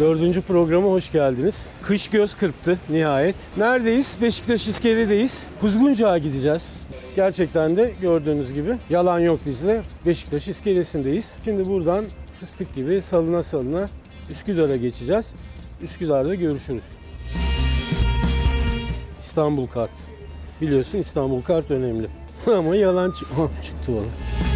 Dördüncü programa hoş geldiniz. Kış göz kırptı nihayet. Neredeyiz? Beşiktaş İskele'deyiz. Kuzguncağa gideceğiz. Gerçekten de gördüğünüz gibi yalan yok bizde. Beşiktaş İskelesi'ndeyiz. Şimdi buradan fıstık gibi salına salına Üsküdar'a geçeceğiz. Üsküdar'da görüşürüz. İstanbul kart. Biliyorsun İstanbul kart önemli. Ama yalan çıktı valla.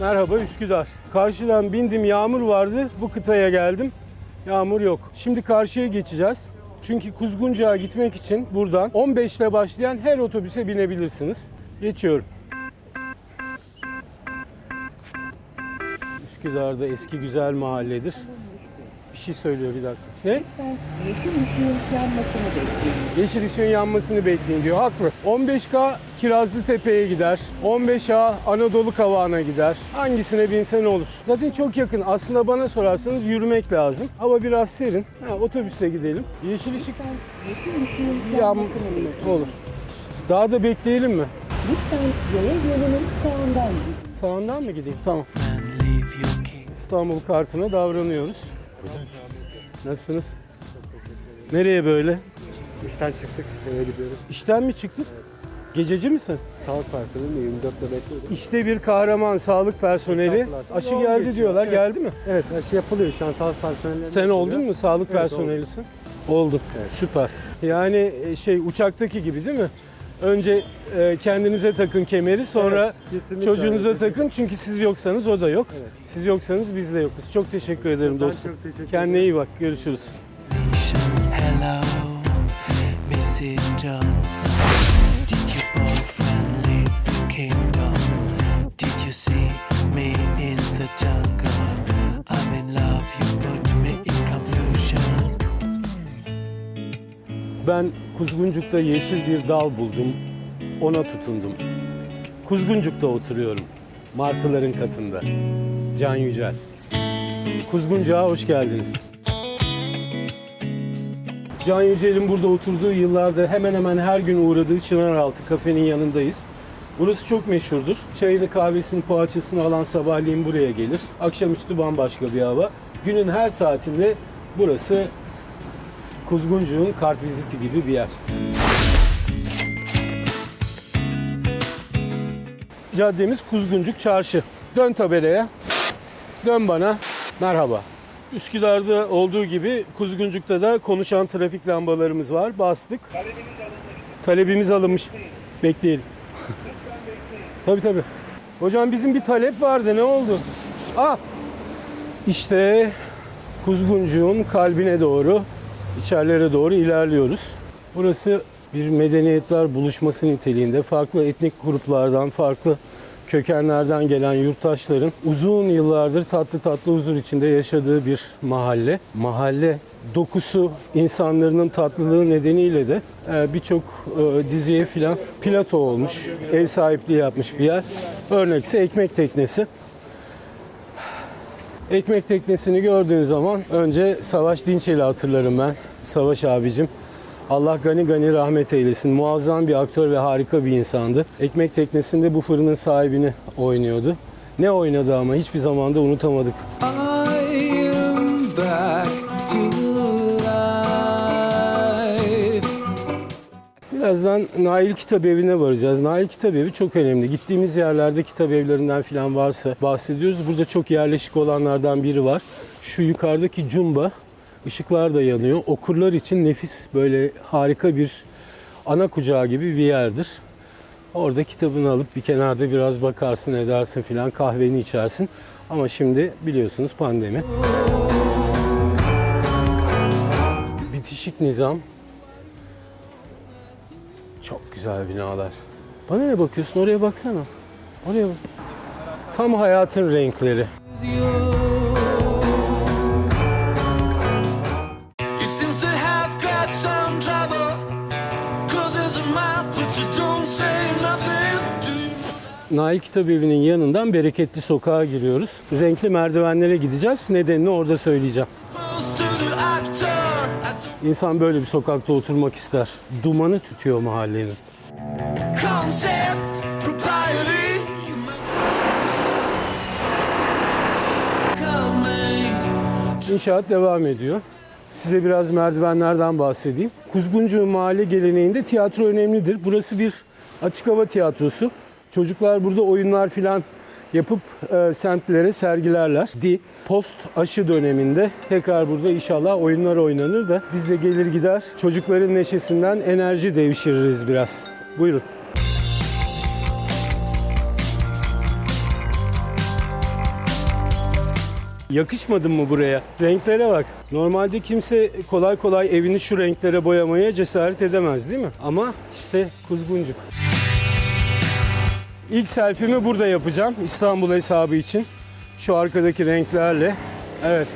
Merhaba Üsküdar. Karşıdan bindim yağmur vardı. Bu kıtaya geldim. Yağmur yok. Şimdi karşıya geçeceğiz. Çünkü Kuzguncu'ya gitmek için buradan 15 ile başlayan her otobüse binebilirsiniz. Geçiyorum. Üsküdar'da eski güzel mahalledir. Bir şey söylüyor bir dakika. Ne? Yeşil ışığın yanmasını bekleyin. Yeşil ışığın yanmasını bekleyin diyor. Haklı. 15K Kirazlı Tepe'ye gider. 15A Anadolu Kavağı'na gider. Hangisine binse ne olur? Zaten çok yakın. Aslında bana sorarsanız yürümek lazım. Hava biraz serin. Ha, otobüsle gidelim. Yeşil ışık Yeşil ışığın yanmasını yanmasını bekleyin. olur. Daha da bekleyelim mi? Lütfen yaya yolunun sağından gidin. Sağından mı gideyim? Tamam. and leave your key. İstanbul kartına davranıyoruz. Nasılsınız? Nereye böyle? İşten çıktık, eve gidiyoruz. İşten mi çıktık? Gececi misin? Sağlık Partisi'nin 24 nöbetli. İşte bir kahraman sağlık personeli. Aşı Yoğun geldi geçiyor. diyorlar. Evet. Geldi mi? Evet, aşı yapılıyor şu an sağlık personellerine. Sen oldun mu? Sağlık Evet, personelisin. Oldu. Evet. Süper. Yani e, şey uçaktaki gibi değil mi? Önce e, kendinize takın kemeri sonra Evet, kesinlikle çocuğunuza öyle. takın çünkü siz yoksanız o da yok. Evet. Siz yoksanız biz de yokuz. Çok teşekkür ederim Ben dostum. çok teşekkür Kendine ederim. iyi bak. Görüşürüz. Hello, Mrs. Johnson. Did your boyfriend leave the kingdom? Did you see me in the jungle? Ben Kuzguncuk'ta yeşil bir dal buldum. Ona tutundum. Kuzguncuk'ta oturuyorum. Martıların katında. Can Yücel. Kuzguncuk'a hoş geldiniz. Can Yücel'in burada oturduğu yıllarda hemen hemen her gün uğradığı Çınaraltı kafenin yanındayız. Burası çok meşhurdur. Çayını, kahvesini, poğaçasını alan sabahleyin buraya gelir. Akşamüstü bambaşka bir hava. Günün her saatinde burası Kuzguncuğun kart viziti gibi bir yer. Caddemiz Kuzguncuk Çarşı. Dön tabelaya. Dön bana. Merhaba. Üsküdar'da olduğu gibi Kuzguncuk'ta da konuşan trafik lambalarımız var. Bastık. Talebimiz alınmış. Bekleyelim. tabii tabii. Hocam bizim bir talep vardı. Ne oldu? Ah! İşte Kuzguncuğun kalbine doğru, içerilere doğru ilerliyoruz. Burası bir medeniyetler buluşması niteliğinde farklı etnik gruplardan, farklı kökenlerden gelen yurttaşların uzun yıllardır tatlı tatlı huzur içinde yaşadığı bir mahalle. Mahalle dokusu insanların tatlılığı nedeniyle de e, birçok e, diziye filan plato olmuş, ev sahipliği yapmış bir yer. Örnekse ekmek teknesi. Ekmek teknesini gördüğün zaman önce Savaş Dinçel'i hatırlarım ben. Savaş abicim. Allah gani gani rahmet eylesin. Muazzam bir aktör ve harika bir insandı. Ekmek teknesinde bu fırının sahibini oynuyordu. Ne oynadı ama hiçbir zaman da unutamadık. I Birazdan Nail Kitap Evi'ne varacağız. Nail Kitap Evi çok önemli. Gittiğimiz yerlerde kitap evlerinden falan varsa bahsediyoruz. Burada çok yerleşik olanlardan biri var. Şu yukarıdaki cumba ışıklar da yanıyor. Okurlar için nefis böyle harika bir ana kucağı gibi bir yerdir. Orada kitabını alıp bir kenarda biraz bakarsın edersin filan kahveni içersin. Ama şimdi biliyorsunuz pandemi. Bitişik nizam güzel binalar. Bana ne bakıyorsun? Oraya baksana. Oraya bak. Tam hayatın renkleri. Nail Kitap Evi'nin yanından Bereketli Sokağa giriyoruz. Renkli merdivenlere gideceğiz. Nedenini orada söyleyeceğim. İnsan böyle bir sokakta oturmak ister. Dumanı tütüyor mahallenin. İnşaat devam ediyor. Size biraz merdivenlerden bahsedeyim. Kuzguncu mahalle geleneğinde tiyatro önemlidir. Burası bir açık hava tiyatrosu. Çocuklar burada oyunlar filan yapıp e, semtlere sergilerler. Di post aşı döneminde tekrar burada inşallah oyunlar oynanır da biz de gelir gider çocukların neşesinden enerji devşiririz biraz. Buyurun. Yakışmadın mı buraya? Renklere bak. Normalde kimse kolay kolay evini şu renklere boyamaya cesaret edemez değil mi? Ama işte kuzguncuk. İlk selfie'mi burada yapacağım İstanbul hesabı için. Şu arkadaki renklerle. Evet.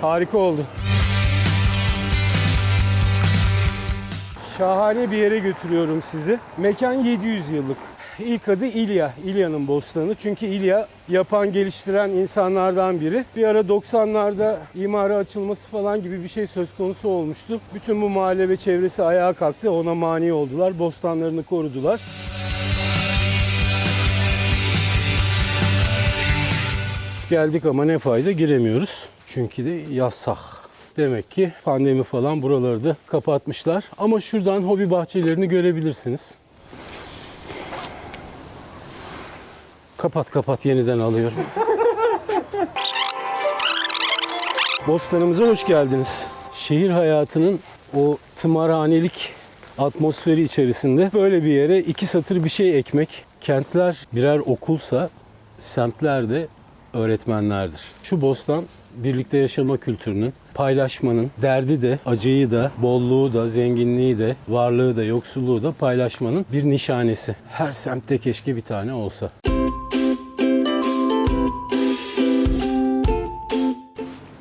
Harika oldu. Şahane bir yere götürüyorum sizi. Mekan 700 yıllık. İlk adı İlya, İlya'nın bostanı. Çünkü İlya yapan, geliştiren insanlardan biri. Bir ara 90'larda imara açılması falan gibi bir şey söz konusu olmuştu. Bütün bu mahalle ve çevresi ayağa kalktı. Ona mani oldular. Bostanlarını korudular. Geldik ama ne fayda giremiyoruz. Çünkü de yasak. Demek ki pandemi falan buraları da kapatmışlar. Ama şuradan hobi bahçelerini görebilirsiniz. Kapat kapat yeniden alıyorum. Bostanımıza hoş geldiniz. Şehir hayatının o tımarhanelik atmosferi içerisinde böyle bir yere iki satır bir şey ekmek. Kentler birer okulsa semtler de öğretmenlerdir. Şu bostan birlikte yaşama kültürünün, paylaşmanın, derdi de, acıyı da, bolluğu da, zenginliği de, varlığı da, yoksulluğu da paylaşmanın bir nişanesi. Her semtte keşke bir tane olsa.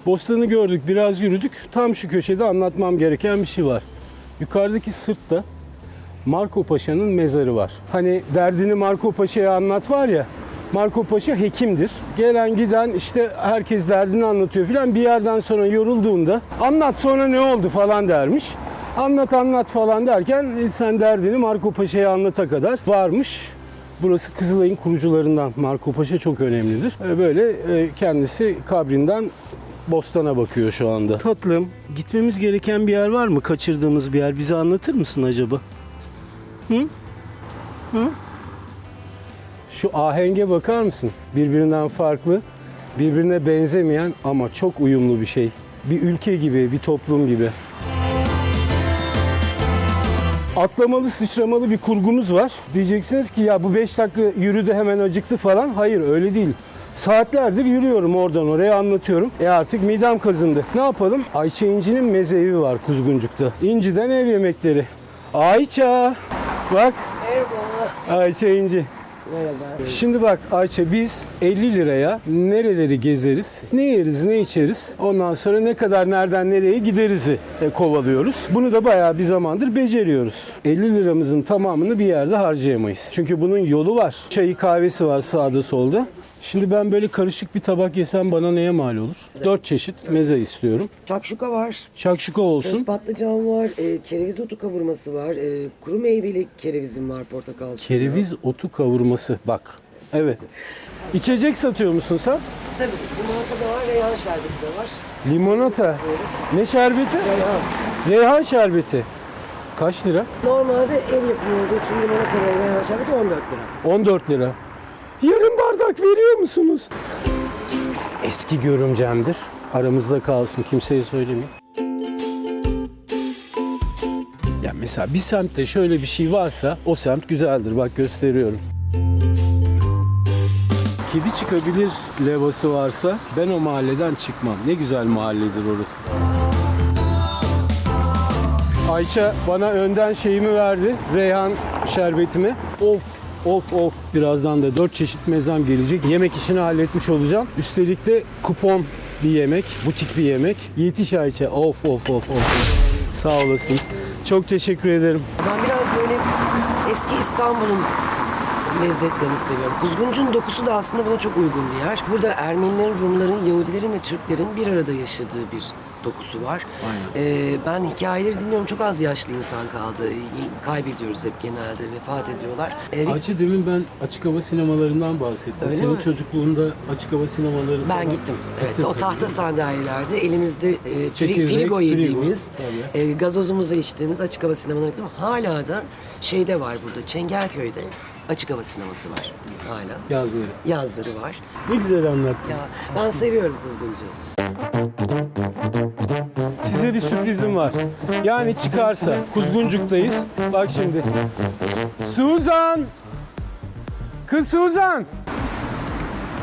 Bostanı gördük, biraz yürüdük. Tam şu köşede anlatmam gereken bir şey var. Yukarıdaki sırtta Marco Paşa'nın mezarı var. Hani derdini Marco Paşa'ya anlat var ya. Marco Paşa hekimdir. Gelen giden işte herkes derdini anlatıyor filan. Bir yerden sonra yorulduğunda anlat sonra ne oldu falan dermiş. Anlat anlat falan derken e, sen derdini Marco Paşa'ya anlata kadar varmış. Burası Kızılay'ın kurucularından. Marco Paşa çok önemlidir. E, Böyle e, kendisi kabrinden Bostana bakıyor şu anda. Tatlım, gitmemiz gereken bir yer var mı? Kaçırdığımız bir yer. Bize anlatır mısın acaba? Hı? Hı? Şu ahenge bakar mısın? Birbirinden farklı, birbirine benzemeyen ama çok uyumlu bir şey. Bir ülke gibi, bir toplum gibi. Atlamalı, sıçramalı bir kurgumuz var. Diyeceksiniz ki ya bu 5 dakika yürüdü hemen acıktı falan. Hayır öyle değil. Saatlerdir yürüyorum oradan oraya anlatıyorum. E artık midem kazındı. Ne yapalım? Ayça İnci'nin meze evi var Kuzguncuk'ta. İnci'den ev yemekleri. Ayça! Bak. Merhaba. Ayça İnci. Merhaba. Şimdi bak Ayça biz 50 liraya nereleri gezeriz, ne yeriz, ne içeriz, ondan sonra ne kadar nereden nereye giderizi e, kovalıyoruz. Bunu da bayağı bir zamandır beceriyoruz. 50 liramızın tamamını bir yerde harcayamayız. Çünkü bunun yolu var. Çayı kahvesi var sağda solda. Şimdi ben böyle karışık bir tabak yesem bana neye mal olur? Dört çeşit meze istiyorum. Şakşuka var, Şakşuka olsun. köz patlıcan var, e, kereviz otu kavurması var, e, kuru meyveli kerevizim var, portakal suyu. Kereviz otu kavurması. Bak. Evet. İçecek satıyor musun sen? Tabii limonata da var, reyhan şerbeti de var. Limonata. Ne şerbeti? Reyhan. Reyhan şerbeti. Kaç lira? Normalde ev yapımı olduğu için limonata ve reyhan şerbeti 14 lira. 14 lira. Yarım bardak veriyor musunuz? Eski görümcemdir. Aramızda kalsın kimseye söylemeyin. Ya mesela bir semtte şöyle bir şey varsa o semt güzeldir. Bak gösteriyorum. Kedi çıkabilir levası varsa ben o mahalleden çıkmam. Ne güzel mahalledir orası. Ayça bana önden şeyimi verdi. Reyhan şerbetimi. Of of of. Birazdan da dört çeşit mezem gelecek. Yemek işini halletmiş olacağım. Üstelik de kupon bir yemek, butik bir yemek. Yetiş Ayça. Of of of of. Sağ olasın. Çok teşekkür ederim. Ben biraz böyle eski İstanbul'un lezzetlerini seviyorum. Kuzguncun dokusu da aslında buna çok uygun bir yer. Burada Ermenilerin, Rumların, Yahudilerin ve Türklerin bir arada yaşadığı bir dokusu var. Aynen. Ee, ben hikayeleri dinliyorum. Çok az yaşlı insan kaldı. Kaybediyoruz hep genelde. Vefat ediyorlar. Ee, Ayça demin ben açık hava sinemalarından bahsettim. Öyle Senin mi? çocukluğunda açık hava sinemaları Ben falan- gittim. Evet, Gittin o tahta sandalyelerde elimizde e, Çekirdek, filigo, yediğimiz, e, gazozumuzu içtiğimiz açık hava sinemalarına gittim. Hala da şeyde var burada, Çengelköy'de açık hava sineması var. Hala. Yazları. Yazları var. Ne güzel anlattın. Ya ben seviyorum Kuzguncu. Size bir sürprizim var. Yani çıkarsa Kuzguncuk'tayız. Bak şimdi. Suzan! Kız Suzan!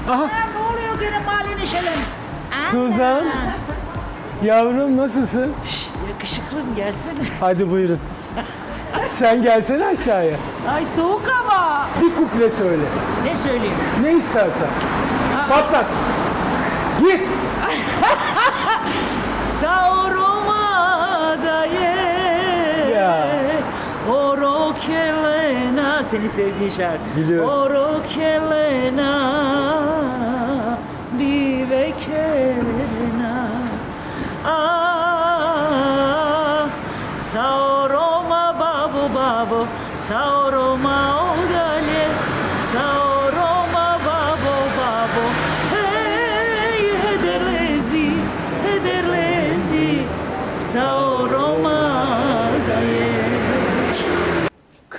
Ne oluyor gene mahallenin şeyler? Suzan! Yavrum nasılsın? Şşt yakışıklım gelsene. Hadi buyurun. Sen gelsene aşağıya. Ay soğuk ama. Bir kuple söyle. Ne söyleyeyim? Ne istersen. Patlat. Gir. Sauroma daye. Ya. Oro kelena. Seni sevdiğin şarkı. Biliyorum. Oro kelena. Live kelena. Ah. Sauroma babu babu. Sauroma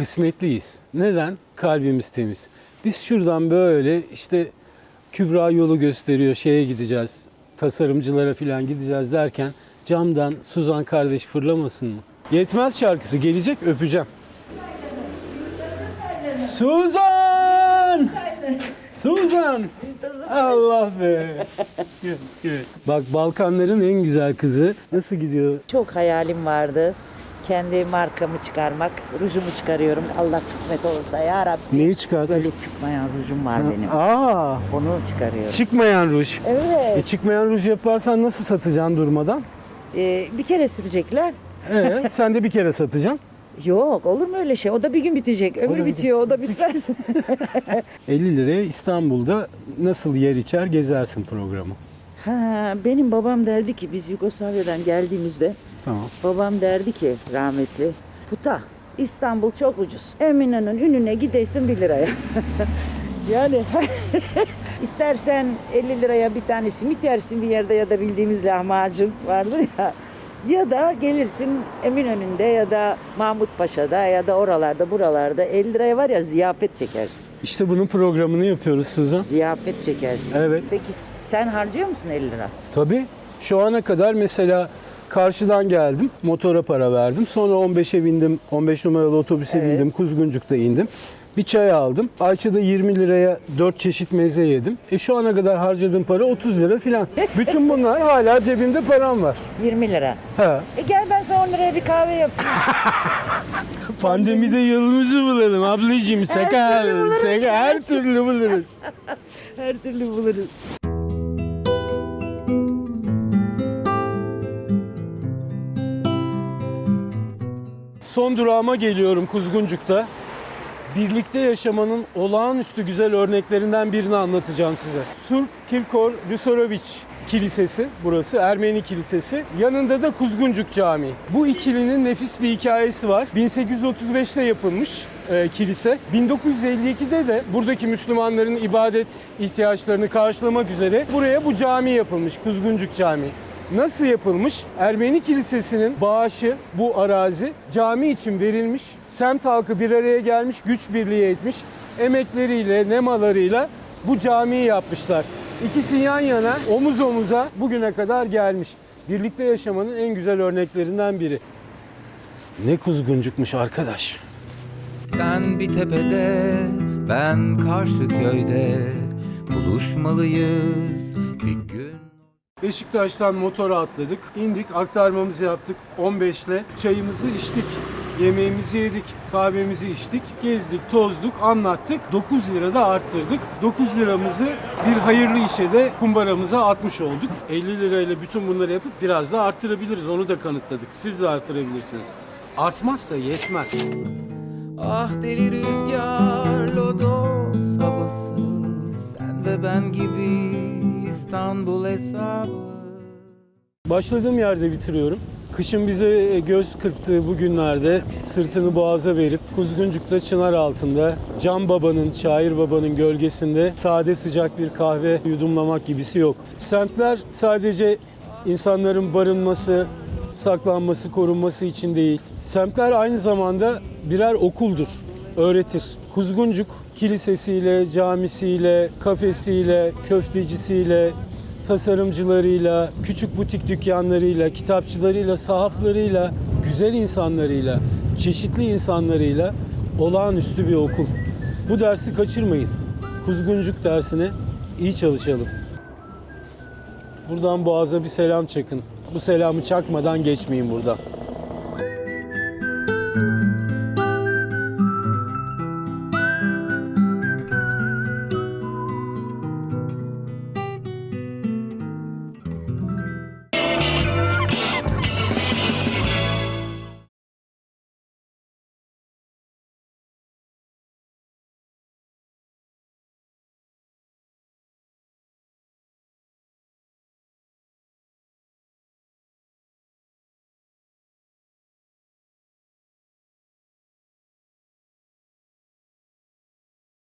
Kısmetliyiz. Neden? Kalbimiz temiz. Biz şuradan böyle işte Kübra yolu gösteriyor, şeye gideceğiz, tasarımcılara falan gideceğiz derken camdan Suzan kardeş fırlamasın mı? Yetmez şarkısı gelecek öpeceğim. Suzan! Suzan! Allah be! Bak Balkanların en güzel kızı. Nasıl gidiyor? Çok hayalim vardı. Kendi markamı çıkarmak. Rujumu çıkarıyorum. Allah kısmet olursa ya Rabbi. Neyi çıkardın? Böyle çıkmayan rujum var benim. Aa! Onu çıkarıyorum. Çıkmayan ruj. E Evet. çıkmayan ruj yaparsan nasıl satacaksın durmadan? Ee, bir kere sürecekler. Ee, sen de bir kere satacaksın. Yok olur mu öyle şey? O da bir gün bitecek. Ömrü bitiyor o da bitmez. 50 liraya İstanbul'da nasıl yer içer gezersin programı. ha, benim babam derdi ki biz Yugoslavya'dan geldiğimizde Tamam. babam derdi ki rahmetli Puta İstanbul çok ucuz. Eminönü'nün ününe gideysin 1 liraya. yani istersen 50 liraya bir tane simit yersin bir yerde ya da bildiğimiz lahmacun vardır ya. Ya da gelirsin Eminönü'nde ya da Mahmut Paşa'da ya da oralarda buralarda 50 liraya var ya ziyafet çekersin. İşte bunun programını yapıyoruz Suzan. Ziyafet çekersin. Evet. Peki sen harcıyor musun 50 lira? Tabii. Şu ana kadar mesela karşıdan geldim. Motora para verdim. Sonra 15'e bindim. 15 numaralı otobüse Evet. bindim. Kuzguncuk'ta indim. Bir çay aldım. Ayça'da 20 liraya 4 çeşit meze yedim. E şu ana kadar harcadığım para 30 lira filan. Bütün bunlar hala cebimde param var. 20 lira. Ha. E gel ben sana 10 liraya bir kahve yapayım. Pandemide yolumuzu bulalım ablacığım. Sakal, sakal her türlü buluruz. Her türlü buluruz. Son durağıma geliyorum Kuzguncuk'ta. Birlikte yaşamanın olağanüstü güzel örneklerinden birini anlatacağım size. Surp Kirkor Rusoroviç Kilisesi burası Ermeni kilisesi. Yanında da Kuzguncuk Camii. Bu ikilinin nefis bir hikayesi var. 1835'te yapılmış e, kilise. 1952'de de buradaki Müslümanların ibadet ihtiyaçlarını karşılamak üzere buraya bu cami yapılmış. Kuzguncuk Camii. Nasıl yapılmış? Ermeni Kilisesi'nin bağışı bu arazi cami için verilmiş. Semt halkı bir araya gelmiş, güç birliği etmiş. Emekleriyle, nemalarıyla bu camiyi yapmışlar. İkisi yan yana, omuz omuza bugüne kadar gelmiş. Birlikte yaşamanın en güzel örneklerinden biri. Ne kuzguncukmuş arkadaş. Sen bir tepede, ben karşı köyde buluşmalıyız bir gün. Beşiktaş'tan motora atladık, indik, aktarmamızı yaptık 15 ile. Çayımızı içtik, yemeğimizi yedik, kahvemizi içtik, gezdik, tozduk, anlattık. 9 lira da arttırdık. 9 liramızı bir hayırlı işe de kumbaramıza atmış olduk. 50 lirayla bütün bunları yapıp biraz da arttırabiliriz, onu da kanıtladık. Siz de arttırabilirsiniz. Artmazsa yetmez. Ah deli rüzgar, lodos havası Sen ve ben gibi İstanbul hesabı Başladığım yerde bitiriyorum. Kışın bize göz kırptığı bu günlerde sırtını boğaza verip Kuzguncuk'ta çınar altında Can Baba'nın, Şair Baba'nın gölgesinde sade sıcak bir kahve yudumlamak gibisi yok. Semtler sadece insanların barınması, saklanması, korunması için değil. Semtler aynı zamanda birer okuldur, öğretir. Kuzguncuk kilisesiyle, camisiyle, kafesiyle, köftecisiyle, tasarımcılarıyla, küçük butik dükkanlarıyla, kitapçılarıyla, sahaflarıyla, güzel insanlarıyla, çeşitli insanlarıyla olağanüstü bir okul. Bu dersi kaçırmayın. Kuzguncuk dersine iyi çalışalım. Buradan Boğaz'a bir selam çakın. Bu selamı çakmadan geçmeyin buradan.